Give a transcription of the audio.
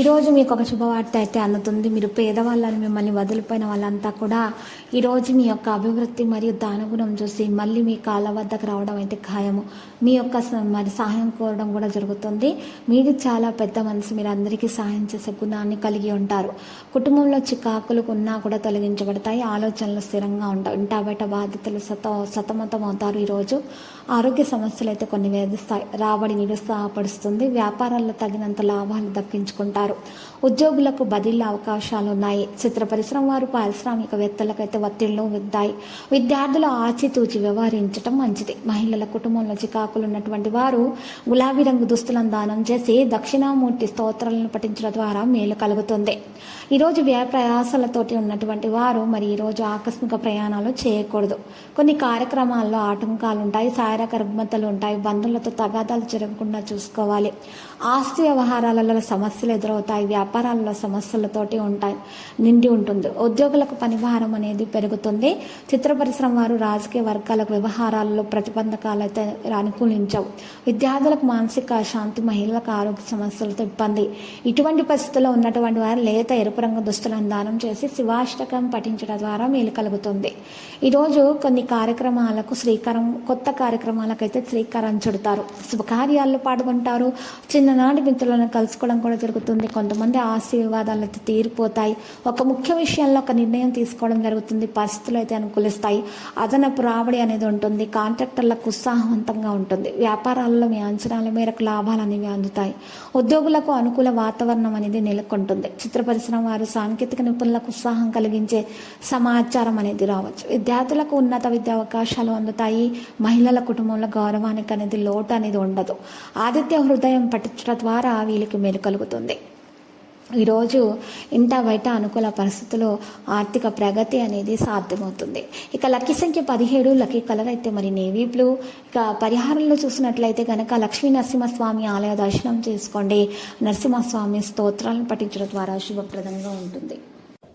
ఈరోజు మీకు ఒక శుభవార్త అయితే అందుతుంది. మీరు పేదవాళ్ళని మిమ్మల్ని వదిలిపోయిన వాళ్ళంతా కూడా ఈరోజు మీ యొక్క అభివృద్ధి మరియు దానగుణం చూసి మళ్ళీ మీ కాళ్ళ వద్దకు రావడం అయితే ఖాయము. మీ యొక్క మరి సహాయం కోరడం కూడా జరుగుతుంది. మీది చాలా పెద్ద మనసు. మీరు అందరికీ సహాయం చేసే గుణాన్ని కలిగి ఉంటారు. కుటుంబంలో చికాకులు ఉన్నా కూడా తొలగించబడతాయి. ఆలోచనలు స్థిరంగా ఉంటాయి. ఇంటా బయట బాధ్యతలు సత సతమతం అవుతారు ఈరోజు. ఆరోగ్య సమస్యలు అయితే కొన్ని వేధిస్తాయి. రాబడి నిరుత్సాహపరుస్తుంది. వ్యాపారాల్లో తగినంత లాభాలు దక్కించుకుంటారు. ఉద్యోగులకు బదిలీ అవకాశాలు ఉన్నాయి చిత్ర పరిశ్రమ వారు పారిశ్రామికవేత్తలకైతే ఒత్తిళ్ళు విద్దాయి విద్యార్థులు ఆచితూచి వ్యవహరించడం మంచిది. మహిళల కుటుంబంలో చికాకులు ఉన్నటువంటి వారు గులాబీ రంగు దుస్తులను దానం చేసి దక్షిణామూర్తి స్తోత్రాలను పఠించడం ద్వారా మేలు కలుగుతుంది. ఈరోజు వ్యయ ప్రయాసాలతోటి ఉన్నటువంటి వారు మరి ఈరోజు ఆకస్మిక ప్రయాణాలు చేయకూడదు. కొన్ని కార్యక్రమాల్లో ఆటంకాలు ఉంటాయి శారీరక రుగ్మతలు ఉంటాయి బంధువులతో తగాదాలు జరగకుండా చూసుకోవాలి. ఆస్తి వ్యవహారాలలో సమస్యలు ఎదురు ఎదురవుతాయి వ్యాపారాల్లో సమస్యలతోటి ఉంటాయి నిండి ఉంటుంది. ఉద్యోగులకు పనిభారం అనేది పెరుగుతుంది. చిత్ర పరిశ్రమ వారు రాజకీయ వర్గాలకు వ్యవహారాల్లో ప్రతిబంధకాలు అయితే అనుకూలించవు. విద్యార్థులకు మానసిక అశాంతి మహిళలకు ఆరోగ్య సమస్యలతో ఇబ్బంది. ఇటువంటి పరిస్థితుల్లో ఉన్నటువంటి వారు లేత ఎరుపు రంగు దుస్తులను దానం చేసి శివాష్టకం పఠించడం ద్వారా మేలు కలుగుతుంది. ఈరోజు కొన్ని కార్యక్రమాలకు శ్రీకారం కొత్త కార్యక్రమాలకైతే శ్రీకారం చుడతారు. శుభకార్యాల్లో పాల్గొంటారు. చిన్ననాటి మిత్రులను కలుసుకోవడం కూడా జరుగుతుంది. కొంతమంది ఆస్తి వివాదాలు అయితే తీరిపోతాయి. ఒక ముఖ్య విషయంలో ఒక నిర్ణయం తీసుకోవడం జరుగుతుంది. పరిస్థితులు అయితే అనుకూలిస్తాయి. అదనపు రాబడి అనేది ఉంటుంది. కాంట్రాక్టర్లకు ఉత్సాహవంతంగా ఉంటుంది. వ్యాపారాల్లో మీ అంచనాల మేరకు లాభాలు అనేవి అందుతాయి. ఉద్యోగులకు అనుకూల వాతావరణం అనేది నెలకొంటుంది. చిత్ర పరిశ్రమ వారు సాంకేతిక నిపుణులకు ఉత్సాహం కలిగించే సమాచారం అనేది రావచ్చు. విద్యార్థులకు ఉన్నత విద్యా అవకాశాలు అందుతాయి. మహిళల కుటుంబంలో గౌరవానికి అనేది లోటు అనేది ఉండదు. ఆదిత్య హృదయం పట్టించడం ద్వారా వీళ్ళకి మేలు కలుగుతుంది. ఈరోజు ఇంట బయట అనుకూల పరిస్థితుల్లో ఆర్థిక ప్రగతి అనేది సాధ్యమవుతుంది. ఇక లక్కీ సంఖ్య పదిహేడు లక్కీ కలర్ అయితే మరి నేవీ బ్లూ. ఇక పరిహారంలో చూసినట్లయితే కనుక లక్ష్మీ నరసింహస్వామి ఆలయ దర్శనం చేసుకోండి. నరసింహస్వామి స్తోత్రాలను పఠించడం ద్వారా శుభప్రదంగా ఉంటుంది.